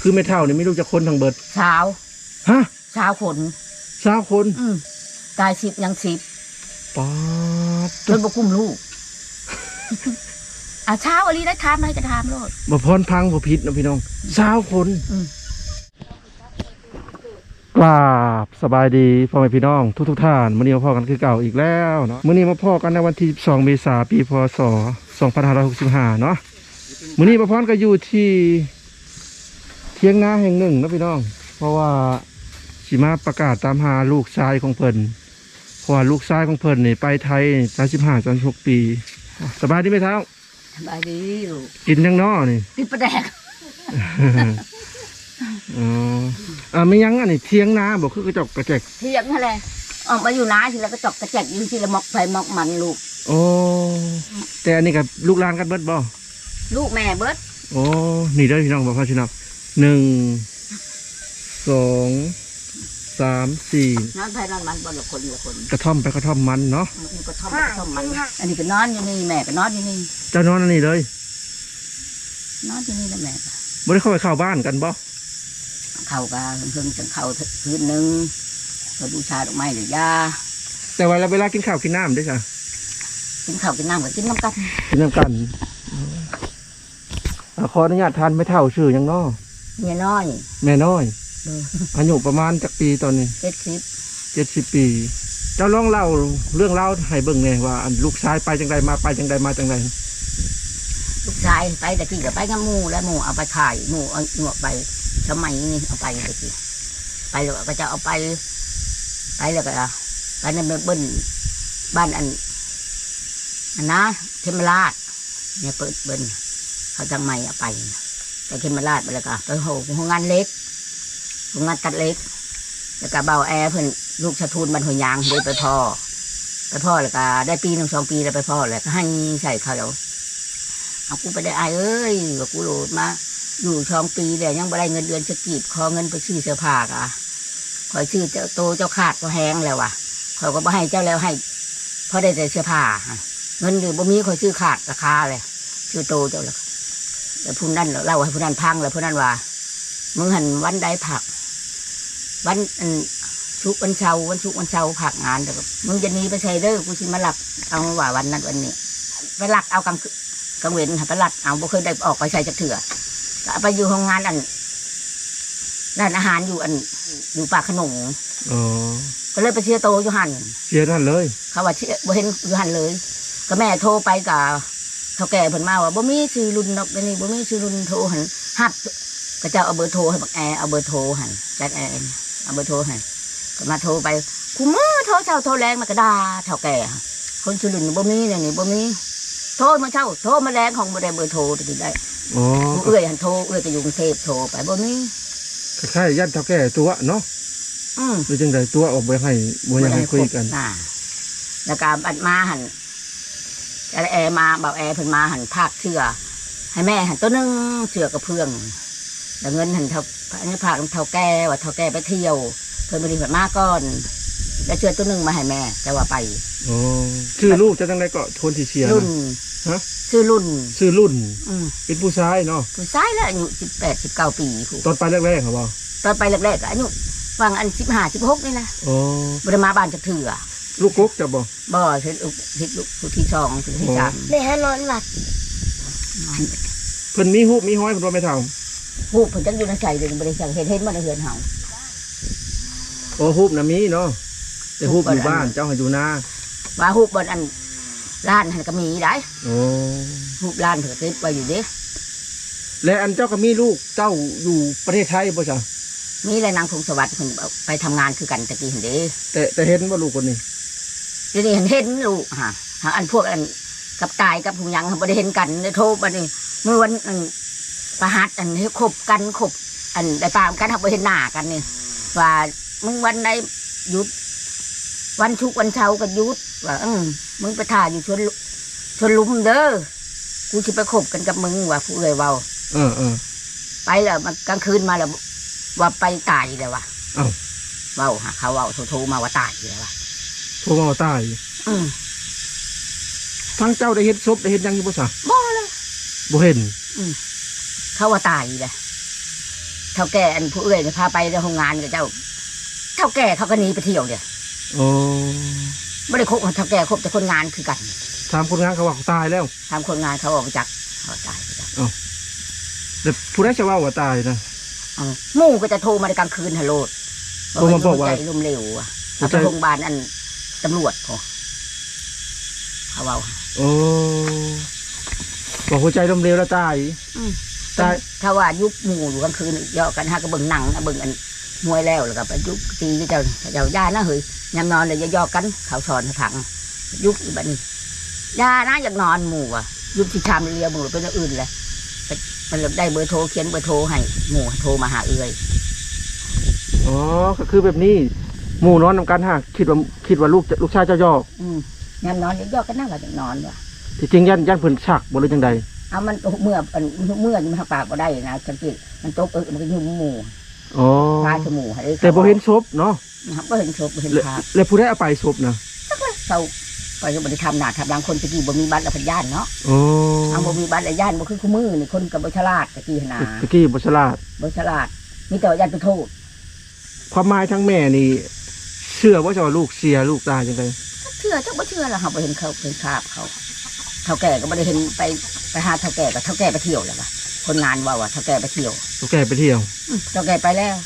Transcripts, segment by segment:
คือไม่เท่านี่ไม่รู้จะคนทางเบิดเช้าฮะเช้าขนสาวคน อืมกายสิบยังสิบป๊าดจนบกุ้มลูกอะเช้าอะไรได้ทามได้ก็ทามโลดบ่พรพังบ่ผิดนะพี่น้องสาวคน อืม กราบสบายดีพ่อแม่พี่น้องทุกทุกๆท่านมื้อนี้มาพ่อกันคือเก่าอีกแล้วเนาะมื้อนี้มาพ่อกันในวันที่ 12 เมษายนปีพศ 2565 เนาะมื้อนี้มาพรก็อยู่ที่ เที่ยงนาแห่งหนึ่งนะพี่น้อง เพราะว่าสิมาประกาศตามหาลูกชายของเพิ่นเพราะว่าลูกชายของเพิ่นนี่ไปไทย35 36ปี สบายดีไหมเท้าสบายดีลูกกินยังน้อนี่ติดประแดกอ๋ออ่าไม่ยังอันนี้เที่ยงนาบอกคือกระจกกระแจกเที่ยงนั่นแหละออกมาอยู่น้าทีแล้วก็จอกกระแจกอยู่ทีละมอกไฟมอกมันลูก โอ้แต่อันนี้กับลูกหลานกันเบิดบ่ลูกแม่เบิดโอ้นี่เด้อพี่น้องบอกพ่อพี่น้อง หนึ่งสองสามสี่นอนไฟนอนมันบนละคนละคนกระท่อมไปกระท่อมมันเนาะมันก็ท่อมก็ท่อมมัน อันนี้ก็นอนอยู่นี่แม่ก็นอนอยู่นี่เจ้านอนอันนี้เลย นอนอยู่นี่แล้วแม่ก็บ่ได้เข้าไปเข้าบ้านกันบ่เข้ากันเพิ่งจะเข้าคืนหนึงก็บูชาดอกไม้หรือยาแต่ว่าเราเวลากินข้าวกินน้ำด้วยค่ะกินข้าวกินน้ำก็กินน้ำกันกินน้ำกันอ่าขออนุญาตทานไม่เท่าชื่อหยังเนาะ เมียน้อยแม่น้อยเอออายุประมาณจักปีตอนนี้เจ็ดสิบเจ็ดสิบปี เจ้าลองเล่าเรื่องเล่าให้เบิ่งแหน่ว่าอันลูกชายไปจังใดมาไปจังใดมาจังใดลูกชายไปแต่กี้ก็ไปกับหมูแล้วหมูเอาไปขายหมูเอาหมูไปสมัยนี้เอาไปแต่กี้ไปแล้วก็จะเอาไป ไปแล้วก็ไปในเบิ้นบ้านอันอันนะเทมราชเนี่ยเปิดเบิ้นเขาจังไม่เอาไป ไปเทมราชไปแล้วก็ไปโหโรงงานเล็กโรงงานตัดเล็ก แล้วก็เบาแอร์เพิ่อนลูกชะทูนบันหัวยางเลยไปพ่อไปพ่อแล้วก็ได้ปีหนึ่งสองปีแล้วไปพ่อแล้วก็ให้ใส่เขาแล้วเอากูไปได้อายเอ้ยว่ากูโหลดมาอยู่สองปีแล้วยังไม่ได้เงินเดือนจะกีบขอเงินไปซื้อเสื้อผ้ากะคอยซื้อเจ้าโตเจ้าขาดก็แห้งแล้วว่ะคอยก็บ่ให้เจ้าแล้วให้เพราะได้แต่เสื้อผ้าเงินอยู่บ่มีคอยซื้อขาดราคาเลยซื้อโตเจ้าแล้ว แล้วผู้นั้นเล่าให้ผู้นั้นพังแล้วผู้นั้นว่ามึงหันวันใดผัก วันอันชุกร์วันเสาร์วันชุกร์วันเสาร์ผักงานแต่ก็มึงจะหนีไปใช้เด้อกูสิมาหลักเอาว่าวันนั้นวันนี้ไปหลักเอากลางคืนกลางเว้นค่ะไปหลักเอาบ่เคยได้ออกไปใช้จักเถื่อก็เอาไปอยู่โรงงานอันร้านอาหารอยู่อันอยู่ปากขนงอ๋อก็เลยไปเชียร์โตอยู่หันเชียร์นั่นเลย เขาว่าเชียร์บ่เห็นอยู่หันเลย ก็แม่โทรไปกับ เท่าแก่เพิ่นมาว่าบ่มีชื่อรุ่นนกเดี๋ยวนี่บ่มีชื่อรุ่นโทรหันฮับก็จะเอาเบอร์โทรให้บักแอร์เอาเบอร์โทรหันจัดแอร์เอาเบอร์โทรให้ก็มาโทรไปคุมือโทรเช้าโทรแรงมากระดาเท่าแก่คนชื่อรุ่นบ่มีเนี่ยนี่บ่มีโทรมาเช้าโทรมาแรงของบ่ได้เบอร์โทรถึงได้อ๋อผู้เอื้อยหันโทรเอื้อยก็อยู่กรุงเทพโทรไปบ่มีคล้ายๆยันเท่าแก่ตัวเนาะอืมหรือจังใดตัวออกไปให้บ่อยากให้คุยกันอ่าแล้วก็บัดมาหัน แล้วแอร์มาเบาแอร์เพิ่นมาหันภาคเชื่อให้แม่หันตัวหนึงเชื่อกับเพื่องแล้วเงินหันเท่าอันนี้ภาคเท่าแก่ว่าเท่าแก่ไปเที่ยว เพิ่นบริษัทมาก่อน แล้วเชื่อตัวหนึงมาให้แม่ แต่ว่าไปอ๋อชื่อลูกจะจังใดก็ทนที่เชียร์รุ่นนะฮะชื่อรุ่นชื่อรุ่นอืมเป็นผู้ชายเนาะผู้ชายแล้วอายุสิบแปดสิบเก้าปีผู้ตอนไปแรกๆครับบ่ตอนไปแรกๆก็อายุวางอันสิบห้าสิบหกนี่แหละอ๋อบริมาบ้านจะเถื่อ ลูกกกจะบ่บ่เห็นลูกเห็นลูกผู้ที่สองผู้ที่สามเดี๋ยวให้นอนหลับเพิ่นมีฮูบมีห้อยเพิ่นบ่ไม่เท่าหูผมจังอยู่ในใจเลยบริษัทเห็นเห็นมาในเฮือนเฮาโอ้ฮูบน่ะมีเนาะแต่ฮูบอยู่บ้านเจ้าให้อยู่นาว่าหูบนอันร้านหันก็มีได้โอ้หูบร้านเถื่อติดไว้อยู่เด้และอันเจ้าก็มีลูกเจ้าอยู่ประเทศไทยบ่จ้ะมีอะไรนางพงสวัสดิ์เพิ่นเอาไปทำงานคือกันตะกี้เห็นเด้แต่แต่เห็นว่าลูกคนนี้ เดี๋ยวนี้เห็นเห็นลูกฮะหาอันพวกอันกับตายกับผู้หยังบ่ได้เห็นกันได้โทรมานี่เมื่อวันอันประหัสอันนี้คบกันคบอันได้ตามกันครับบ่เห็นหน้ากันนี่ว่ามึงวันใดหยุด วันชุกร์วันเช้าร์ก็หยุดว่าอืมมึงไปถ่ายอยู่ชวนลุชวนลุมเด้อกูสิไปคบกันกับมึงว่าผู้เอ่ยเว้าเออเออไปแล้วมันกลางคืนมาแล้วว่าไปตายเลยว่ะอ้าวเว้าหาเขาเว้าโทรๆมาว่าตายเลยว่ะ โทรมาว่าตายอืมทั้งเจ้าได้เห็นศพได้เห็นหยังอยู่บ่จ้ะบ่เลย บ่เห็นเขาว่าตายเลยเท่าแก่อันผู้เอื้อยเนี่ยพาไปในโรงงานกับเจ้า เท่าแก่เขาก็หนีไปเที่ยวเนี่ยโอ้ไม่ได้คบกับเท่าแก่คบแต่คนงานคือกันถามคนงานเขาว่าเขาตายแล้วทำคนงานเขาออกไปจักเขาตายไปจักแต่ผู้ใดจะว่าว่าตายนะ เอาหมู่ก็จะโทรมาในกลางคืนฮัลโหลดโทรมาบอกว่า ใจลมเร็วอะหัวเอาใจไปโรงพยาบาลอัน ตำรวจพอเขาเอาโอ้บอกหัวใจล้มเหลวแล้วตาย อืมตาย ถ้าว่ายุบหมู่อยู่กลางคืนเยอะกันฮะก็เบิ่งหนังนะเบิ่งอันมวยแล้วแล้วก็ไปยุบตีเจ้าเจ้าย่านะเฮ้ยยามนอนเลยย่อๆกัน เขาสอนให้ผัง ยุบอีบัดนี้ย่านะอยากนอนหมู่อะ ยุบที่ชามเรียหมู่เป็นอย่างอื่นเลยไปมันเลยได้เบอร์โทรเขียนเบอร์โทรให้หมู่โทรมาหาเอื้อยอ๋อก็คือแบบนี้ หมู่นอนนำกันหากคิดว่าคิดว่าลูกลูกชายเจ้ายอกอืมยามนอนย่อๆกันนั่งก็จะนอนว่ะที่จริงยันยันเพิ่นชักบ่หรือจังใดเอามันเมื่ออันเมื่อมันทางปากก็ได้นะสังเกตมันตกเออมันก็ยุ่งหมู่อ๋อพาสมูให้ได้แต่บ่เห็นศพเนาะนะครับบ่เห็นศพบ่เห็นแล้วภาพแล้วผู้ใดเอาไปศพนะเขาไปก็บ่ได้ทำหน้าทำหลังคนตะกี้บ่มีบัตรและพันญาติเนาะอ๋อเอาบ่มีบัตรและญาติบ่คือคู่มือนี่คนก็บ่ฉลาดตะกี้หั่นน่ะตะกี้บ่ฉลาดบ่ฉลาดมีแต่ว่าญาติไปโทษความหมายทั้งแม่นี่ เชื่อว่าจะว่าลูกเสียลูกตายจังไดเชื่อจักบ่เชื่อล่ะเขาบ่เห็นเขาเป็นภาพเขาเฒ่าแก่ก็บ่ได้เห็นไปไปหาเฒ่าแก่ก็เฒ่าแก่ไปเที่ยวแล้วว่ะคนงานว่าว่าเฒ่าแก่ไปเที่ยวลูกแก่ไปเที่ยวอืมเฒ่าแก่ไปแล้ว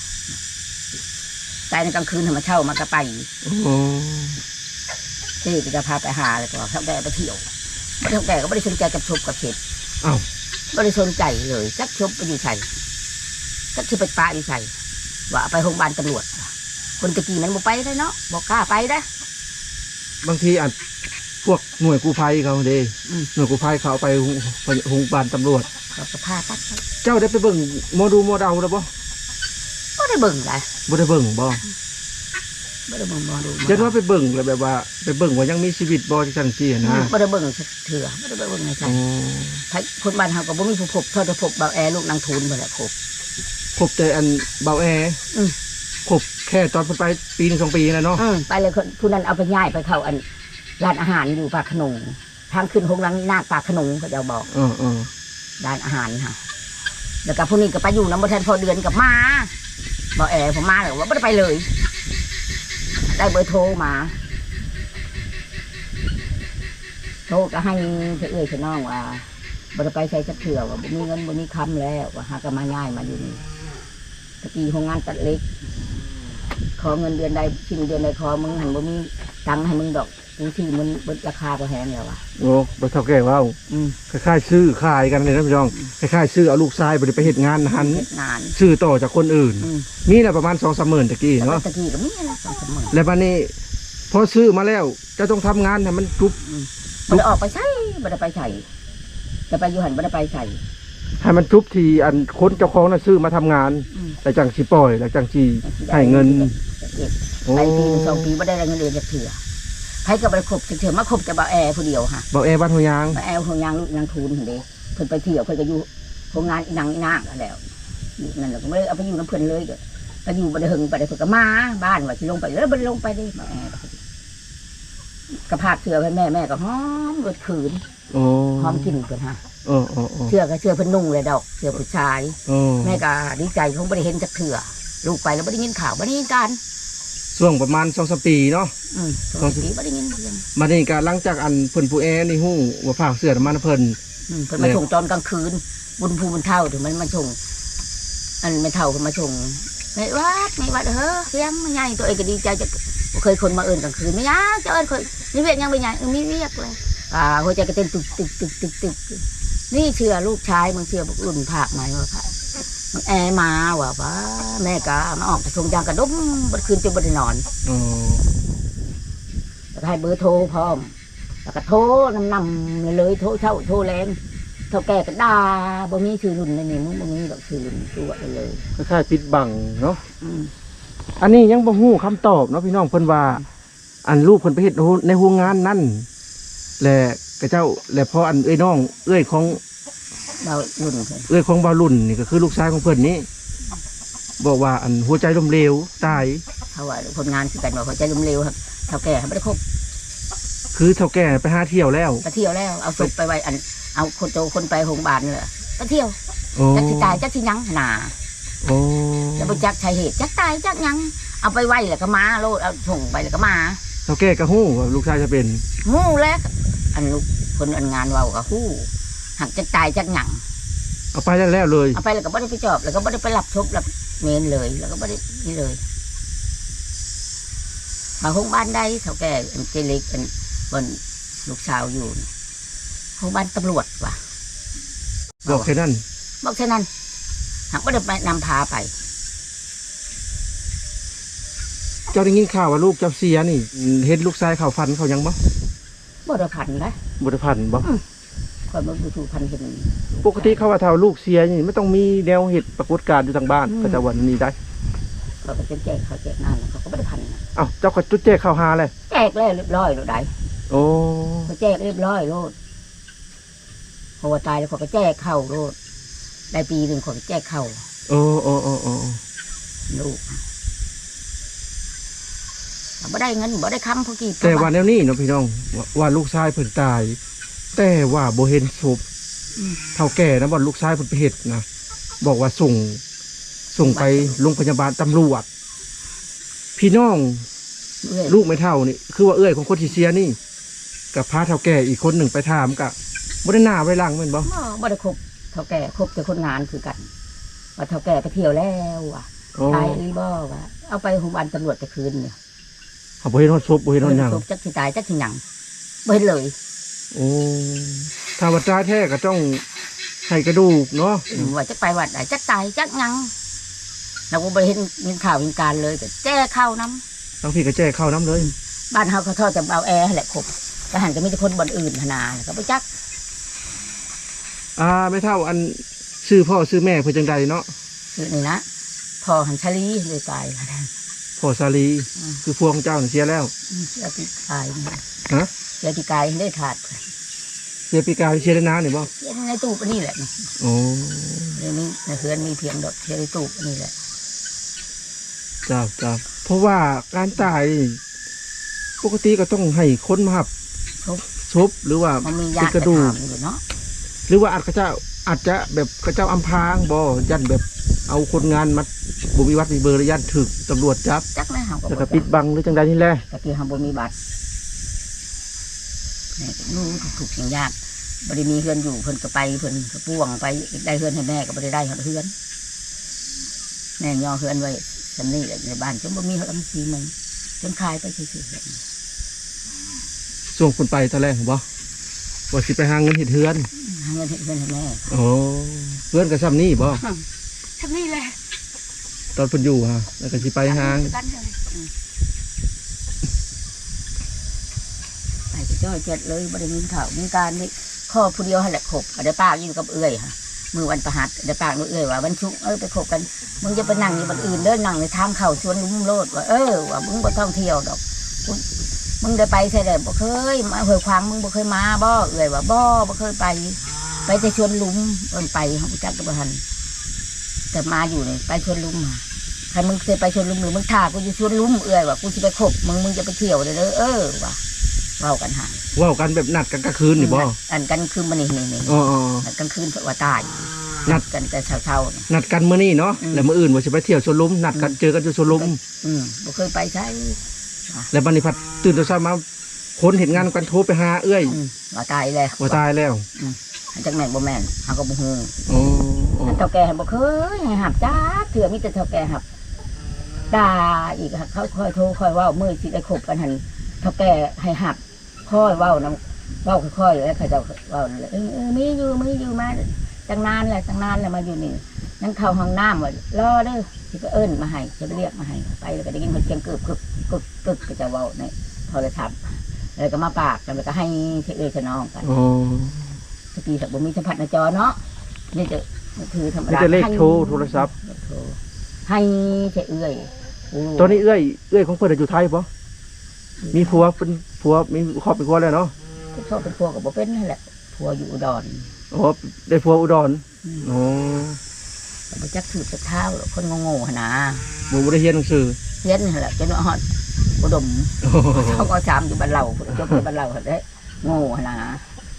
ตายในกลางคืนให้มาเช่ามาก็ไปอ๋อเจ๊ก็จะพาไปหาแล้วก็เฒ่าแก่ไปเที่ยวบ่เฒ่าแก่ก็บ่ได้สนใจกับชบกับเข็ดอ้าวบริสนใจเลยจักชบไปอยู่ใส่จักที่ไปปะอยู่ใส่ว่าไปโรงพยาบาลตำรวจ คนตะกี้มันบอกไปได้เนาะบอกกล้าไปได้ บางทีอาจพวกหน่วยกู้ภัยเขาเด้อืม หน่วยกู้ภัยเขาเอาไปโรงไปโรงพยาบาลตำรวจ เขาก็พาตัดไปเจ้าได้ไปเบิ่งโมดูโมเดาแล้วบ่ก็ได้เบิ่งเลยบ่ได้เบิ่งบ่ไม่ได้เบิ่งมองดูเจ็ดว่าไปเบิ่งแล้วแบบว่า ไปเบิ่งว่ายังมีชีวิตบ่จังซี่นะไม่ได้เบิ่งสักเถื่อไม่ได้เบิ่งในใจอ๋อไผคนบ้านเขาก็บ่มีผู้พบเท่าจะพบบ่าวแอร์ลูกนางทูนบ่แหละพบพบแต่อันเบาแอร์อืมพบแค่ตอนเพิ่นไปปีหนึงสองปีนะเนาะ อืมไปเลยคนผู้นั้นเอาไปย้ายไปเข้าอันร้านอาหารอยู่ปากขนงทางขึ้นห้องนังนาคปากขนงเขาจะบอกเออเออร้านอาหารค่ะแล้วก็ผู้นี้ก็ไปอยู่น้ำบ่ทันพอเดือนกับมาบ่าวแอร์ผมมาเลยว่าไม่ได้ไปเลย ได้เบอร์โทรมา โทรก็ให้เพื่อเอ้ยเพื่อน้องว่าบริไปใช้สักเถื่อว่าบ่มีเงินบ่มีคำแล้วว่าหาก็มาง่ายมาอยู่นี่ตะกี้โรงงานตัดเล็ก ขอเงินเดือนใดชิ้นเดือนใดขอมึงหันบ่มีตังค์ให้มึงดอกกูที่มันเบิดราคาก็แพงแล้วว่ะโอ้บ่เท่าแก่เว้าอืมคล้ายๆซื้อขายกันเลยนะพี่น้องคล้ายๆซื้อเอาลูกชายบ่ได้ไปเฮ็ดงานหันเฮ็ดงาน ซื้อต่อจากคนอื่น อืมมีแหละประมาณ2-3หมื่นตะกี้แต่ว่าเนาะตะกี้ก็มีนะสองสามหมื่นแล้วบัดนี้พอซื้อมาแล้วเจะต้องทำงานให้มันกรุบบ่ได้ออกไปใช้บ่ได้ไปใช้แต่ไปอยู่หันบ่ได้ไปใช้ให้มันทุบทีอันคนเจ้าของน่ะซื้อมาทำงาน อืม แล้วจังสิปล่อย แล้วจังสิให้เงิน โอ้ไปปีหนึ่งสองปีไม่ได้เงินเดือนจากเถื่อใครก็ไปคบจากเถื่อมาคบแต่บ่าวแอร์ผู้เดียวค่ะบอกแอร์บ้านหัวยางบ่าวแอร์ของยางลูกนางทูนเห็นเด้เพิ่นไปเที่ยวเพิ่นก็อยู่โรงงานอีนางอีนางกันแล้วอยู่นั่นแหละก็ไม่ได้เอาไปอยู่น้ำเพิ่นเลยก็ก็อยู่บ่ได้หึงบ่ได้เพิ่นก็มาบ้านว่าสิลงไปแล้วบ่ได้ลงไปเด้บ่าวแอร์กระพากเสื้อให้แม่แม่ก็หอมเบิดคืนโอ้หอมกลินเพิ่นฮะโอ้โอ้โอ้เสื้อก็เสื้อเพิ่นนุ่งเลยดอกเสื้อผู้ชายโอ้แม่ก็ดีใจคงบ่ได้เห็นจักเถื่อลูกไปแล้วบ่ได้ยินข่าวบ่ได้ยินการ ช่วงประมาณสองสามปีเนาะ อืมสองปีบ่ได้ยินเรื่องมานี่ก็หลังจากอันเพิ่นผู้แอร์นี่ฮู้ว่าฝากเสื้อมานะเพิ่น อืมเพิ่นมาส่งตอนกลางคืนบุญภูบุญเท่าถึงมันมาส่งอันไม่เท่าเพิ่นมาส่งไม่วัดไม่วัดเฮ้อเพียงไม่ใหญ่ตัวเองก็ดีใจจะบ่เคยคนมาเอิ้นกลางคืนไม่ยากจะเอิ้นเคยนี่เวียกยังไม่ใหญ่เออมีเวียกเลยอ่าหัวใจก็เต้นตึกตึกตึกตึกตึกนี่เชื่อลูกชายมึงเชื่อบุกรุ่นภาคไหมว่าค่ะ มึงแอมาว่าว่าแม่ก็มาออกจากชงยางกระดุมบัดคืนจนบัดได้นอนโอ้แล้วก็ให้เบอร์โทรพร้อม แล้วก็โทรนำนำๆเลยโทรเช่าโทรแรงเท่าแก่ก็ด่าบ่มีชื่อรุ่นเลยนี่มึงบ่มีดอกชื่อรุ่นตัวไปเลยคล้ายๆปิดบังเนาะอืมอันนี้ยังบ่ฮู้คำตอบเนาะพี่น้องเพิ่นว่า อันลูกเพิ่นไปเฮ็ดในโรงงานนั่นและกระเจ้าและพออันเอ้ยน้อง เอ้ยของ เรารุ่นเพิ่นเอ้ยของบาวรุ่นนี่ก็คือลูกชายของเพิ่นนี่บอกว่าอันหัวใจล้มเหลวตาย เขาว่าคนงานคือกันว่าเขาใจลุ่มเร็วครับเท่าแก่เขาไม่ได้คบคือเท่าแก่ไปหาเที่ยวแล้วไปเที่ยวแล้ว เอาศพไปไว้อัน เอาคนโตคนไปโรงพยาบาลนี่แหละไปเที่ยวโอ้จักสิตายจักสิหยังหนาโอ้จะไปจักชายเหตุจักตายจักหยังเอาไปไว้แล้วก็มาโลดเอาส่งไปแล้วก็มาเท่าแก่กระหู้ว่าลูกชายจะเป็นงูแล้วอันลูกคนอันงานเว้ากับฮู้ หักจักตายจักหยัง เอาไปแล้วแล้วเลยเอาไปแล้วก็ไม่ได้ไปจอบ แล้วก็ไม่ได้ไปรับชบรับเมนเลย แล้วก็ไม่ได้นี่เลยมาห้องบ้านได้เท่าแก่อันเจเล็กอันบนลูกสาวอยู่นี่ห้องบ้านตำรวจว่ะบอกแค่นั้นบอกแค่นั้นหากไม่ได้ไปนำพาไป เจ้าได้ยินข่าวว่าลูกเจ้าเสียนี่เห็นลูกชายเขาฟันเขายังบ่บ่ได้พันนะบ่ได้พันบ่ คอยมาดูถูกพันเห็นปกติเขาว่าถ้าลูกเสียนี่ไม่ต้องมีแนวเหตุปรากฏการณ์อยู่ทางบ้านอืมก็จะวันนี้ได้เขาก็จะแจกเขาแจกนั่นเขาก็ไม่ได้พันนะเอ้าเจ้าก็จุดแจ้เข้าหาเลยแจกแล้วเรียบร้อยแล้วได้โอ้เขาแจกเรียบร้อยโลดเพราะว่าตายแล้วเขาก็แจกเข้าโลดได้ปีหนึ่งเขาก็แจกเข้าโอ้โอ้โอ้โอ้ลูกบ่ได้เงินบ่ได้คำพวกกี่แต่ว่าแนวนี้เนาะพี่น้องว่าว่าลูกชายเพิ่นตาย แต่ว่าบ่เห็นศพอืมเท่าแก่นะบ่ลูกชายเพิ่นไปเฮ็ดนะบอกว่าส่งส่งไปโรงพยาบาลตำรวจ พี่น้องเอ้ยลูกไม่เท่านี่คือว่าเอื้อยของคนที่เสียนี่ กับพาเท่าแก่อีกคนหนึ่งไปถามกะบ่ได้หน้าไว้หลังแม่นบ่บ่บ่ได้คบเท่าแก่คบแต่คนงานคือกันว่าเท่าแก่ไปเที่ยวแล้วว่ะโอ้ตายอีบ่ว่ะเอาไปโรงพยาบาลตำรวจจะคืนเนี่ยเขาบ่เห็นฮอดศพบ่เห็นฮอดหยังคบจักสิตายจักสิหยังบ่เห็นเลย โอ้ถ้าว่าตายแท้ก็ต้องให้กระดูกเนาะว่าจะไปวัดไหนจักตายจักหยังเราก็บ่ได้เห็นเห็นข่าวเห็นการเลยแต่แจ้เข้าน้ทั้งพี่ก็แจ้เข้าน้ำเลยำบ้านเฮาเขาทอดจะเอาแอร์ให้แหละครบแต่หันก็มีแต่คนบ่อนอื่นหนนาก็บ่จัก อ่าไม่เท่าอันชื่อพ่อชื่อแม่เพื่อจังใดเนาะคือนี่นะพอหันชาลีเลยตายแล้วนะพ่อสาลีอืมคือพวงเจ้าน่ะเสียแล้วอืมเสียปีกายนี่ฮะ เสียปีกายได้ถาดเสียปีกายเสียได้นานนี่บ่เสียในตู้อันนี้แหละนี่โอ้เดี๋ยวนี้ในเฮือนมีเพียงดอกเสียในตู้อันนี้แหละจ้าจ้าเพราะว่าการตายนี่ปกติก็ต้องให้คนมาหับศพหรือว่ามันมีญาติเป็นกระดูกไปถามอยู่เนาะหรือว่าอาจจะอาจจะแบบกระเจ้าอำพรางบ่ยันแบบเอาคนงานมาบุมีวัดมีเบอร์แล้วยันถึกตำรวจจับจักแม่เฮาก็แล้วบ่ก็จัปิดกบังหรือจังใดนี่แหละตะกี้เฮาบ่มีบัตร นี่รู้ถูกๆสิ่งยากบ่ได้มีเฮือนอยู่เพิ่นก็ไปเพิ่นก็ป่วงไปได้เฮือนให้แม่ก็บ่ได้ได้เฮือนแม่ย่อเฮือนไว้สำนี้แหละในบ้านจนบ่มีเฮือนสีมึงจนขายไปซื่อๆส่งคนไปตอนแรกบ่ว่าสิไปหาเงินเฮ็ดเฮือนหาเงินให้เพื่อนให้แม่โอ้เพื่อนก็ซ้ำนี่บ่ทำนี่แหละตอนเพิ่นอยู่ฮะแล้วก็สิไปหากันเลยไป จะจ้อยเจ็ดเลยบริมีข่าวมีการนี่ข้อผู้เดียวให้แหละขบเดี๋ยวป้าอยู่กับเอื้อยค่ะมือวันประหัสเดี๋ยวป้ากเอื้อยว่าวันชุกเออไปขบกันมึงจะไปนั่งอยู่บนอื่นเด้อนั่งในทางเข่าชวนลุ่มโลดว่าเออว่ามึงบ่ท่องเที่ยวดอกมึงได้ไปใช่ไหมบ่เคยมาเฮยควางมึงบ่เคยมาบ่เอื้อยว่าบ่บ่เคยไป ไปแต่ชวนลุมเอินไปเขาจักกับทันแต่มาอยู่เนี่ยไปชวนลุมมาใครมึงเคยไปชวนลุมหรือมึงท่ากูอยู่ชวนลุมเอื่อยว่ากูจะไปขบมึงมึงจะไปเที่ยวเลยเด้อเออว่ะ เว้ากันหาเว้ากันแบบนัดกันกลางคืนนี่บ่อันกันคือมันนี่นี่นี่อ๋ออ๋อนัดกันคืนเพราะว่าตายนัดกันแต่เช้าๆนี่นัดกันมื้อนี้เนาะอืมแล้วมื้ออื่นว่าสิไปเที่ยวสวนลุมนัดกันเจอกันอยู่สวนลุมอืมบ่เคยไปใช่แล้วบัดนี้พัดตื่นตัวเช้ามาคนเห็นงานกันโทรไปหาเอื้อยอืมว่าตายแล้วว่าตายแล้วจักแม่นบ่แม่นเฮาก็บ่ฮู้โอ้โอ้อันเท่าแก่บ่เคยให้หับจ้าเถื่อมีแต่เท่าแก่หับด่าอีกค่ะเขาคอยโทรคอยเว้ามือสิได้ขบกันหันเท่าแก่ให้หับ คอยเว้านํเว้าค่อยๆแล้วเขาเจะเว้าเลยเออเออมีอยู่มีอยู่มาตั้งนานแหละตั้งนานแล้วมาอยู่นี่นั่งเข้าห้องน้ำว่ารอเด้อสิก็เอิ้นมาให้จะไปเรียกมาให้ไปแล้วก็ได้ยินคนเสียงกึบกึบกึบกึบก็จะเว้าในโทรศัพท์แล้วก็มาปากแล้วก็ให้เชเอยชะน้องกันโอ้สกีสักบ่มีสัมผัสในจอเนาะนี่จะคือธรรมมีดาแต่เลขโทรโทรศัพท์โทรให้เฉเอื้อยตอนนี้เอื้อยเอื้อยของเพิ่นน่ะอยู่ไทยบ่มีผัวเป็น ผัวมีครอบเป็นครัวแล้วเนาะชอบเป็นพัวกับบ่เป็นนั่นแหละพัวอยู่อุดรโอ้ได้ผัวอุดรโอ้แต่บ่จักถือจักเท้าหรอกคนโง่ๆหั่นนะบ่บ่ได้เรียนหนังสือเรียนนั่นแหละจนว่าฮอดอุดมโอ้เขาก็จามอยู่บ้านเราจบอยู่บ้านเราหั่นเด้โง่หั่นนะ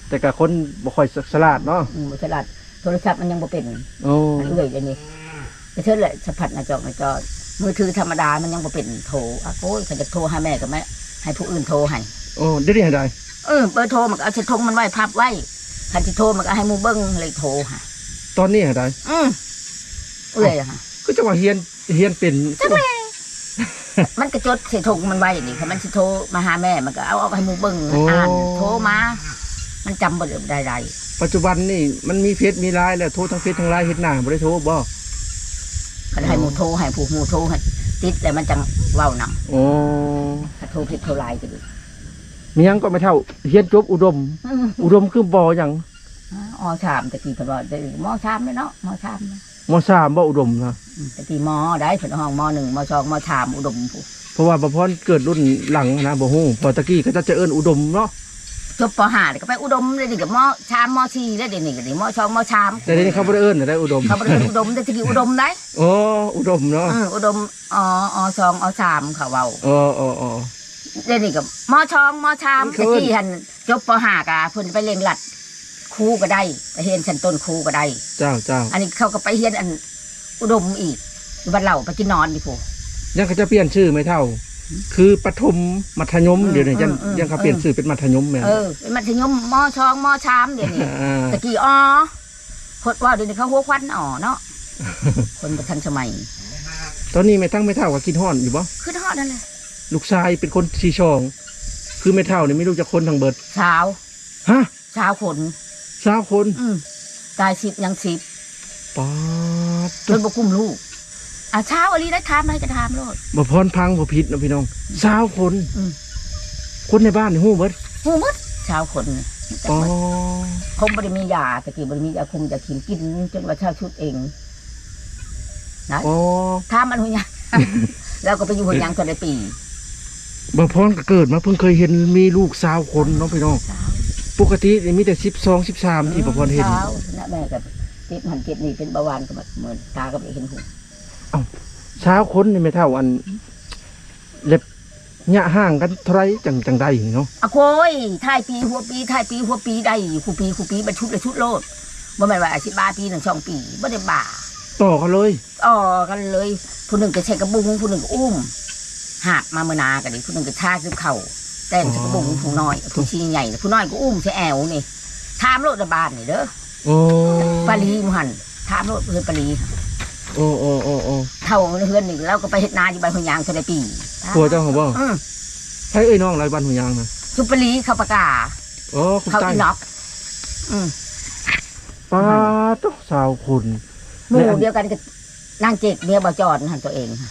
แต่ก็คนบ่ค่อยฉลาดเนาะอืมบ่ฉลาดโทรศัพท์มันยังบ่เป็นโอ้อันเอื้อยอันนี้ไปเท่าเลยสัมผัสหน้าจอหน้าจอมือถือธรรมดามันยังบ่เป็นโทรอะโอ้ยเขาจะโทรให้แม่ก็ไม่ ให้ผู้อื่นโทรให้โอ้ได้ได้ได้เออเบอร์โทรมันก็เอาเสทงมันไว้พับไว้คันที่โทรมันก็ให้หมูเบิ้งเลยโทรฮะตอนนี้ได้อืมเอ้ยอะฮะก็จะว่าเฮียนเฮียนเป็นมันก็จดเสทงมันไว้นี่ค่ะมันสิโทรมาหาแม่มันก็เอาเอาให้หมูเบิ้งอ่านโทรมา มันจำบ่ได้ใดปัจจุบันนี่มันมีเฟซมีไลน์แล้วโทรทั้งเฟซทั้งไลน์เฮ็ดหน้าบ่ได้โทรบ่ๆก็ให้หมูโทรให้ผู้หมูโทรให้ ติดแล้วมันจังเว้านำโอ้ถ้าโทรผิดโทรไลน์ก็ดีมีหยังก็ไม่เท่าเฮียนจบอุดม อืมอุดมคือบ่หยังอ๋อชามตะกี้เพิ่นว่าได้หมอชามเลยเนาะหมอชามนะมสามบ่อุดมนะตะกี้หมอได้เพิ่นห้องหมอหนึ่งหมอสองหมอชามอุดมผู้เพราะว่าบ่พรเกิดรุ่นหลังนะบ่ฮู้พอตะกี้ก็จะเจะเอิ้นอุดมเนาะ จบปห้านี่ก็ไปอุดมเลยดิกับหมอชามหมอชีแล้วเดี๋ยวนี้ก็ดิหมอชองหมอชามแต่เดี๋ยวนี้เขาบ่ได้เอิ้นได้อุดมเขาบ่ได้อุดมแต่ตะกี้อุดมได้โอ้อุดมเนาะอืมอุดมอ๋ออ๋อสองอ๋อสามเขาเว้าอ๋ออ๋ออ๋อเดี๋ยวนี้กับหมอชองหมอชามเขาตะเอิ้นกี้หันจบปห้ากะเพิ่นไปเรียนหลัดครูก็ได้ไปเรียนชั้นต้นครูก็ได้ เจ้าเจ้าอันนี้เขาก็ไปเรียนอันอุดมอีกอยู่บ้านเราไปกินนอนอยู่ผู้ยังเขาจะเปลี่ยนชื่อไม่เท่า คือปฐมมัธยมอืมเดี๋ยวนี้ยังอืมยังเขาเปลี่ยนชื่อเป็นมัธยมแม่น เออเป็นมัธยมมอชองมอชามเดี๋ยวนี้อ่า ตะกี้อ๋อพดว่าเดี๋ยวนี้เขาหัวควันอ๋อเนาะคนประทันสมัยตอนนี้ไม่ทั้งไม่เท่ากับกินฮ้อนอยู่บ่ขึ้นฮอดนั่นเลยลูกชายเป็นคนชีชอง คือไม่เท่านี่ไม่รู้จะคนทางเบิดสาวฮะสาวขนสาวคนอืมตายสิบยังสิบป๊าดจนบกุมลูก อะเช้าอลีได้ทามได้ก็ทามโลด บ่พรพังบ่ผิดนะพี่น้องสาวคน อืม คนในบ้านนี่ฮู้เบิดหูมดเช้าขนนี่อ๋อคงบริมียาตะกี้บริมียาคุมยาขินกินจนว่าเช้าชุดเองนะอ๋อทามมันหุ่นยังแล้วก็ไปอยู่หุ่นยังจนได้ปีบ่พรก็เกิดมาเพิ่งเคยเห็นมีลูกสาวคนเนาะพี่น้อง เช้าปกตินี่มีแต่12 13ที่บ่พรเห็นเช้านะแม่กับติดหันเจ็บนี่เป็นเบาหวานก็แบบเหมือนตาก็ไม่เห็นหู สาวคนนี่ไม่เท่าอันเล็บหยะห่างกันเท่าไรจังจังใดเนาะอะโคยท้ายปีหัวปีท้ายปีหัวปีได้คูปีคูปีบรรชุดเลยชุดโลดบ่แม่นว่าอาชีพบาปีหนึ่งสองปีบ่ได้บ่าต่อกันเลยอ๋อกันเลย ผู้หนึ่งก็ใช้กระบุงผู้หนึ่งก็อุ้มหาบมาเมื่อนากันดิผู้หนึ่งก็ชาซึบเข่าแต่งใช้กระบุงผู้น้อยผู้ชี้ใหญ่ผู้น้อยก็อุ้มใช้แอวนี่ถามโลดในบ้านนี่เด้อโอ้ปารีมหันถามโลดเพื่อนปารี โอ้โอ้โอ้โอ้เท่าเพื่อนนี่แล้วก็ไปเฮ็ดนาอยู่บ้านหุ่นยางเท่าไรปีผัวเจ้าของบ่อืมให้เอ้ยน้องไรบ้านหัวยางนะชุปปารีเขาประกาศโอ้คุณเขาใต้อีน็อกอืมป้าตกสาวคุณหมู่เดียวกันกับนางเจกเมียบ่จอดหันตัวเองค่ะ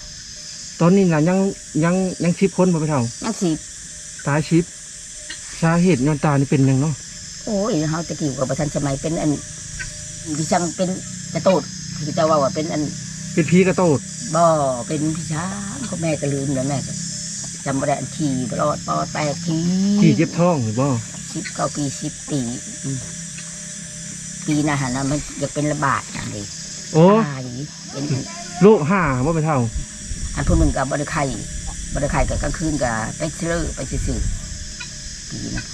ตอนนี้น่ะยังยังยังชิปคนบ่ไปเท่านางสีตายชิปสาเหตุย้อนตานี่เป็นหยังเนาะโอ้ยเฮาตะกี้กับประทันสมัยเป็นอันพี่ช่างเป็นกระโตด คือจะว่าว่าเป็นอันเป็นพีกระโตดบ่เป็นพี่ช้างก็แม่ก็ลืมแล้วแม่ก็จำบ่ได้อันทีตลอดปอดแปดทีที่เจ็บท้องหรือบ่สิบเก้าปีสิบปีอืมปีนะฮะนะมันอยากเป็นระบาดอย่างนี้โอ้ตายเป็นอันโรคห้าบ่ไปเท่า อันผู้หนึ่งกับบริไข่บริไข่กับกลางคืนกับไปเชื่อไปซื่อๆปีนะ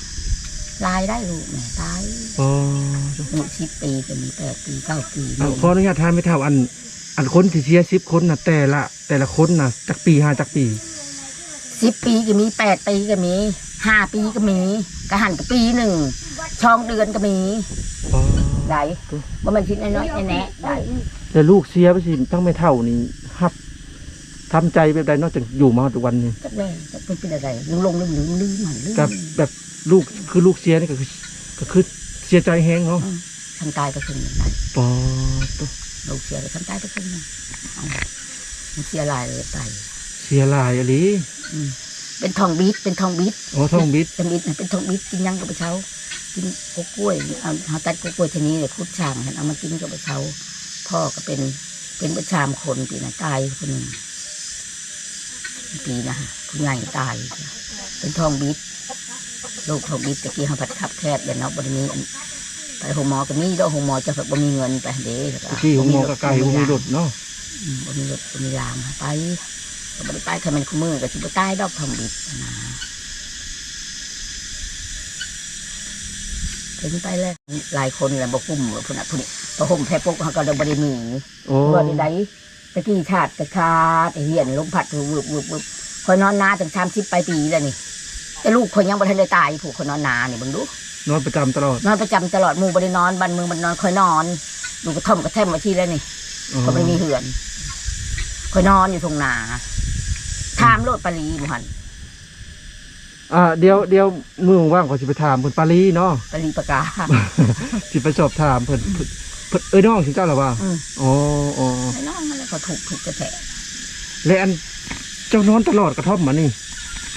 ลายได้ลูกแม่ตายอ๋อหนึ่งสิบปีก็มีแปดปีเก้าปีเอาขออนุญาตทานไม่เท่าอัน อันคนที่เสียสิบคนน่ะแต่ละ แต่ละคนน่ะจักปีห้าจักปีสิบปีก็มีแปดปีก็มีห้าปีก็มีกระหันก็ปีหนึ่งช่องเดือนก็มีอ๋อได้ว่ามันชิ้นน้อยๆแน่ๆได้แต่ลูกเสียไปสิตั้งไม่เท่านี่ฮับทำใจแบบใดนอกจากอยู่มาทุกวันนี้จักแม่จักเป็นเป็นอะไรลืมลงลืมลืมลืมมันลืมกับแบบ ลูกคือลูกเสียนี่ก็คือก็คือเสียใจแห้งเนาะทำตายไปครึ่งหนึ่งได้ปอตัวลูกเสียเลยทำตายไปครึ่งหนึ่งเอามันเสียหลายเลยไปเสียหลายอะไรอืมเป็นทองบิดเป็นทองบิดอ๋อท้องบิดเป็นบิดน่ะเป็นทองบิดกินยังกับไปเช้ากินกกล้วยเอาเอาตัดกกล้วยทีนี้เลยคุดช่างเอามากินกับไปเช้าพ่อก็เป็นเป็นประชามคนปีน่ะตายคนหนึ่งปีนะฮะผู้ใหญ่ตาย เป็นทองบิด โรคทองบิดตะกี้เขาผัดขับแคบเดี๋ยวเนาะบริมีอันไปหงหมอก็มีแล้วหงหมอจะแบบบ่มีเงินไปเด้แล้วตะกี้ของหมอกระไก่ของมีรถเนาะอืมบ่มีรถบ่มีรางไปก็บ่ได้ไปคันมันคู่มือก็สิบ่ตายดอกทองบิดนะถึงไปแล้วหลายคนแหละบ่คุ้มว่าพุ่นน่ะพุ่นนี่พอห่มแพ้ปกเขาก็เลยบ่ได้มีโอ้ว่าใดตะกี้ชาติตะคาตะเหียนลมพัดวึบวึบวึบคอยนอนนาถึงชามสิบไปปีแล้วนี่ แต่ลูกคนยังบ่ทันได้ตายผูกคนนอนนานี่เบิ่งดูนอนประจำตลอดนอนประจำตลอดหมู่บ่ได้นอนบ้านเมืองมันนอนคอยนอนดูกระท่อมกระแทมมาที่แล้วนี่อ๋อก็ไม่มีเหือนคอยนอนอยู่ตรงนาถามโลดปารีหมู่หันอ่าเดี๋ยวเดี๋ยวมือว่างขอสิไปถามเพิ่นปารีเนาะ ปารีปากา สิไปสอบถามเพิ่นเพิ่นเพิ่นเอ้ยน้องสิเจ้าหรอวะอืมอ๋ออ๋อไอ้น้องนั่นแหละเขาถูกถูกกระแทกและอันเจ้านอนตลอดกระท่อมมานี่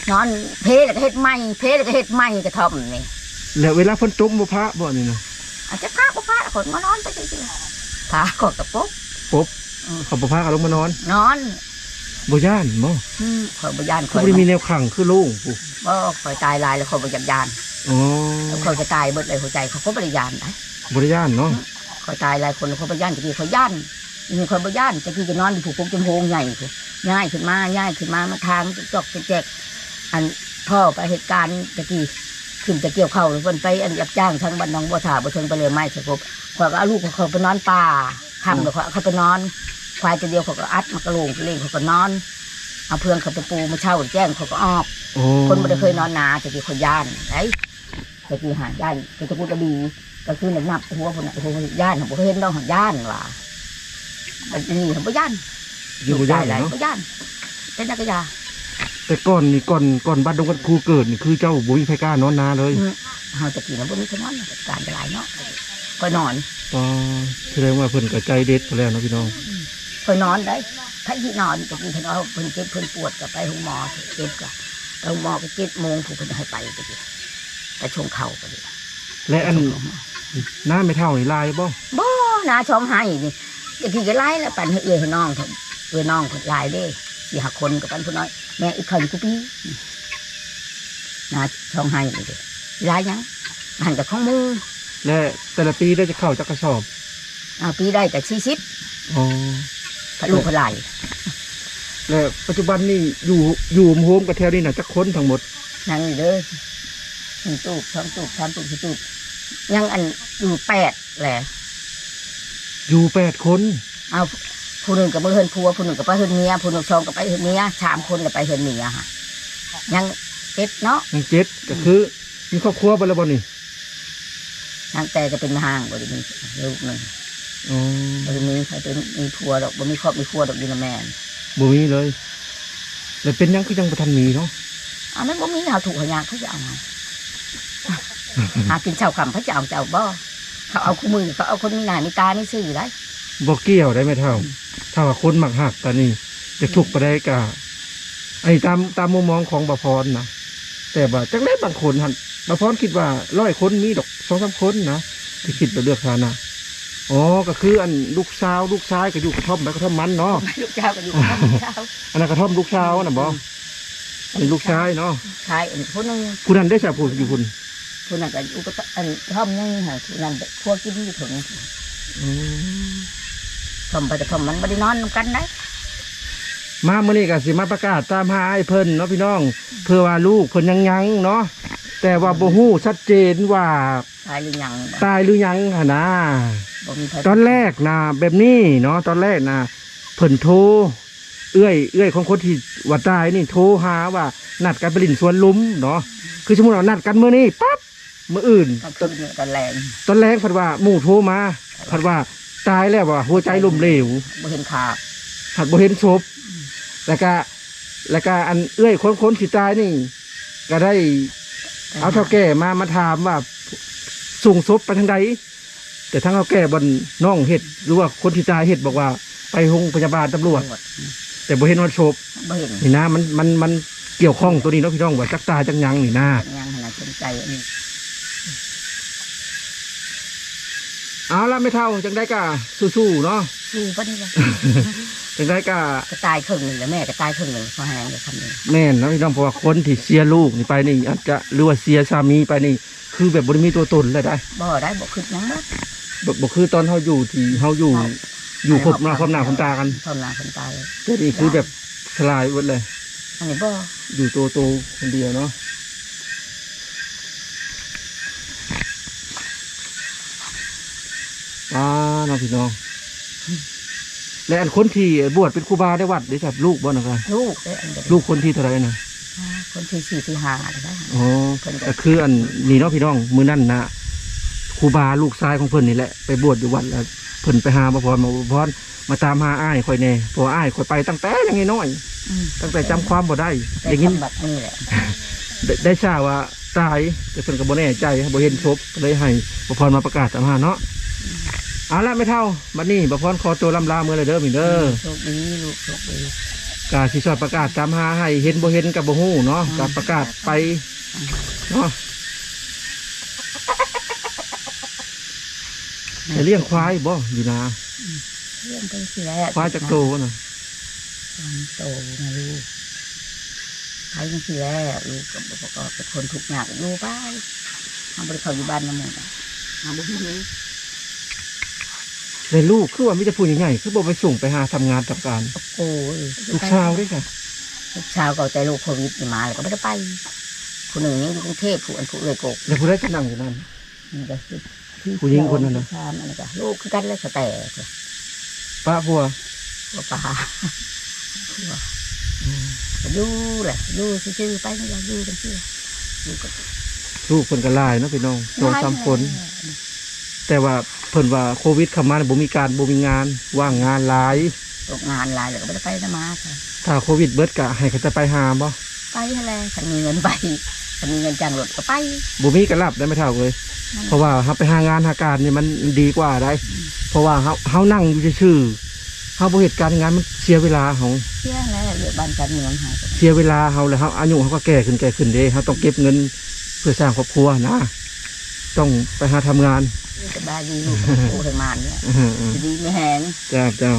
นอนเพลแล้วก็เฮ็ดไหมเพลแล้วก็เฮ็ดไหมกระท่อมนี่แล้วเวลาฝนตกบ่พระบ่นี่นะอาจจะพาบ่พาคนมานอนไปจริงๆพาก็กระปุ๊บปุ๊บเขาบ่พากันลงมานอน นอนบ่ย่านบ่อืมคอยบยานคเขาอยบ่ได้มีแนวขังคือโล่งปุ๊บ่คอยตายลายแล้วคอยบยานยานอ๋อแล้วคอยจะตายเบิดเลยหัวใจเขาก็บริยานได้บ่ได้ย่านเนาะคอยตายหลายคนแล้วคอยบยานตะกี้คอยย่านนี่คอยบยานตะกี้จะนอนอยู่ผูกปุ๊บจมโพงใหญ่คือง่ายขึ้นมาง่ายขึ้นมามาทางจอกแจก อันพ่อไปเหตุการณ์ตะกี้ขึ้นจะเกี่ยวเข้าวหรือเพิ่นไปอันรับจ้างทางบ้านหน้องบัวถาบ่เชิงไปเลยไม่สกบคอยก็เอาลูกของเขาไปนอนป่าทำแล้วเขาเขาไปนอน ควายตัวเดียวเขาก็อัดมากระโหลงเล่งเขาก็นอนเอาเพื่อนเขาไปปูมาเช่าแจ้งเขาก็ออกโอ้คนไม่ได้เคยนอนนาจะกี่คนย่านไอ้จะกี่หาย่านก็จะพูดกระบีก็คือหนักนับหัวคนน่ะหัวคนย่านของผมเห็นน้องของย่านว่ะมันนี่ของย่านอยู่บ่ย่านหลายเนาะบ่ย่านเป็นนักยา แต่ก่อนนี่ก่อนก่อนบ้านดงกันครูเกิดนี่คือเจ้าบ่มีไผกล้านอนนาเลยเฮาจะกี่นะบ่มีขนอนการจะหลายเนาะก็นอนอ๋อแสดงว่าเพิ่นก็ใจเด็ดไปแล้วเนาะพี่น้องก็นอนได้ถ้าที่นอนจะกี่เขาเอาเพิ่นเจ็บเพิ่นปวดก็ไปห้องหมอเจ็บก็ไปห้องหมอก็เจ็ดโมงผู้เพิ่นให้ไปจะกี่ไปชงเข่าก็ดีและอันน้าไม่เท่านี่ลายบ่บ่นาชมให้นี่จะกี่ก็ไล่แล้วปั่นให้เอื้อยให้น้องเพิ่นเอื้อยน้องเพิ่นหลายเด้สี่ห้าคนกับปั่นผู้น้อยแม่อีกคนกูปีนาชมให้นี่เด้หลายหยังหันกับของมือและแต่ละปีได้จะเข้าจักกระสอบเอาปีได้แต่สี่สิบอ๋อพะลูกพะไหลและปัจจุบันนี่อยู่อยู่โฮมกับแถวนี้น่ะจักคนทั้งหมดนั่งอยู่เด้อหนึ่งตูบสองตูบสามตูบสี่ตูบยังอันอยู่แปดแหละอยู่แปดคน เอา ผู้หนึ่งกับไปเฮือนผัวผู้หนึ่งกับไปเฮือนเมียผู้หนึ่งสองกับไปเฮือนเมียสามคนกับไปเฮือนเมียค่ะยังเจ็ดเนาะยังเจ็ดก็คือมีครอบครัวบ่แล้วบ่นี่ยังแต่จะเป็นห้างบริมีลูกหนึ่งอ๋อบริมีใครเป็นมีผัวดอกบ่มีครอบมีครัวดอกอยูนะแม่นบ่มีเลยแล้วเป็นหยังคือยังบ่ทันมีเนาะอ่ามันบ่มีหาถูกหายากเขาจะเอาไงหากินเช้าคำเขาจะเอาเจ้าบ่เขาเอาคู่มือเขาเอาคนมีหน้ามีตามีซื่อได้บ่เกี่ยวได้ไหมเท่า ถ้าว่าคนมักหักกันนี่จะถูกไปได้กะไอ้ตามตามมุมมองของบาพรนะแต่ว่าจังได้บางคนหันบาพรคิดว่าร้อยคนมีดอกสองสามคนนะที่คิดไปเลือกทานะอ๋อก็คืออันลูกสาวลูกชายก็อยู่กระท่อมไปกระท่อมมันเนาะลูกเจ้าก็อยู่กับลูกเจ้าอันนั้นกระท่อมลูกสาวนะบออันนี้ลูกชายเนาะชายอันผู้หนึงผู้นั้นได้ชาพูดอยู่คุณผู้นั้นก็อยู่กับอันท่อมนึงค่ะผู้นั้นพวกกินอยู่ถึง ท่อมไปแต่ท่อมมันบ่ได้นอนนำกันได้มาเมื่อนี้ก็สิมาประกาศตามหาไอ้เพิ่นเนาะพี่น้อง เพื่อว่าลูกเพิ่นยังยังเนาะแต่ว่าบ่ฮู้ชัดเจนว่าชายหรือยังบ่ตายหรือยังหนนะบ่มีใครตอนแรกนะแบบนี้เนาะตอนแรกนะเพิ่นโทรเอื้อยเอื้อยของคนที่ว่าตายนี่โทรหาว่านัดกันไปลินสวนลุมเนาะคือสมมติเรานัดกันเมื่อนี้ปั๊บเมื่ออื่นกลางคืนเนี่ยตอนแรงตอนแรกเพัดว่าหมู่โทรมาเพัดว่า ตายแล้วว่าหัวใจล้มเหลวบ่เห็นขาบหักบ่เห็นศพแล้วก็แล้วก็อันเอื้อยคนคนที่ตายนี่ ก็ได้ เอาเท่าแก่มามาถามว่าส่งศพไปทางใดแต่ทั้งเท่าแก่บนน้องเห็ดหรือว่าคนที่ตายเห็ดบอกว่า ไปโรงพยาบาลตำรวจ แต่บ่เห็นว่าศพบ่เห็นนี่นะมันมันมันเกี่ยวข้องตัวนี้เนาะพี่น้องว่าจักตายจักหยังนี่นะยังขนาดสนใจอันนี้ เอาละไม่เท่าจังได้กะสู้ๆเนาะสู้ปะนี่เลยจังได้กะก็ตายครึ่งหนึ่งแล้วแม่ก็ตายครึ่งหนึ่งเพราะแหงเลยคำนี้แม่นเนาะพี่น้องเพราะว่าคนที่เสียลูกนี่ไปนี่อาจจะหรือว่าเสียสามีไปนี่ คือแบบบ่ได้มีตัวตนเลยได้บ่ได้บ่คิดหยังบ่บ่บ่คือตอนเฮาอยู่ที่เฮาอยู่อยู่ครบหน้าครบหน้าครบตากันพร้อมหน้าคนตายแต่นี่คือแบบสลายหมดเลยอันนี้บ่อยู่ตัวโตคนเดียวเนาะอ่า น้องพี่น้อง และอันคนที่บวชเป็นครูบาได้วัดได้จับลูกบ่นะครับลูกเด้ออันเดียวลูกคนที่เท่าไหรนะคนที่สี่ที่ห้าเลยนะอ๋อเพิ่นก็ก็คืออันนี่เนาะพี่น้องมื้อนั้นนะครูบาลูกชายของเพิ่นนี่แหละ ไปบวชอยู่วัดแล้วเพิ่นไปหาบ่พรมาบ่พรมาตามหาอ้ายข่อยแน่เพราะว่าอ้ายข่อยไปตั้งแต่ยังน้อยอืมตั้งแต่จำความบ่ได้ได้ได้ยินทำแบบนี้แหละได้ได้ทราบว่าตายแต่เพิ่นก็บ่แน่ใจบ่เห็นศพก็เลยให้บ่พรมาประกาศตามหาเนาะ เอาละไม่เท่าบัดนี้บ่พรขอตัวลำลามื้อเลยเด้อพี่เด้อโชคดีลูกโชคดีกาสิชอดประกาศตามหาให้เห็นบ่เห็นกับบ่ฮู้เนาะอืมกาประกาศไปเนาะจะเลี้ยงควายบ่อยู่นาเรื่องไปที่แรกควายจักโตน่ะโตนะลูกไปยังที่แรกลูกก็บอกว่าเป็นคนทุกข์ยากอยู่ไปทำบริเขาอยู่บ้านน้ำมันทำบุญนี้ ในลูกคือว่ามีแต่ผู้ใหญ่ๆคือบ่ไปส่งไปหาทำงานทำการ โอ้ยลูกชาวด้วยค่ะลูกชาวก็แต่ลูกโควิดนี่มาแล้วก็ไม่ได้ไปคนหนึ่งนี่อยู่กรุงเทพผู้อันผู้เลยโกกแล้วผู้ใดจะนั่งอยู่นั่น นี่ก็คือพี่ผู้หญิงคนนั้นน่ะ ชามอะไรก็ลูกคือกันแล้วแต่ป้าพัวว่าป่าดูแหละดูซื่อๆไปนี่แหละดูกันเชื่อดูก็ลูกเพิ่นก็หลายเนาะพี่น้องสองสามคน แต่ว่าเพิ่นว่าโควิดเข้ามาเนี่ยบ่มีการบ่มีงานว่างงานหลายตกงานหลายแล้วก็ไม่ได้ไปนะมาค่ะถ้าโควิดเบิดก็ให้เขาจะไปหาบ่ไปอะไรถ้ามีเงินไปถ้ามีเงินจ้างรถก็ไปบ่มีก็รับได้ไม่เท่าเลยนั่นเพราะว่าเขาไปหางานหาการนี่มันดีกว่าได้ เพราะว่าเขาเขานั่งอยู่ชื่อๆเขาบริเหตุการงานมันเสียเวลาเขาเชื่อแล้วเรื่องบ้านการเมืองหายไปเสียเวลาเขาแล้วเขาอายุเขาก็แก่ขึ้นแก่ขึ้นเด้เขาต้องเก็บเงินเพื่อสร้างครอบครัวนะ ต้องไปหาทำงาน สบายดีลูกโอ้ยมานเนี่ยอื้อหือดีไม่แหงเจ้าเจ้า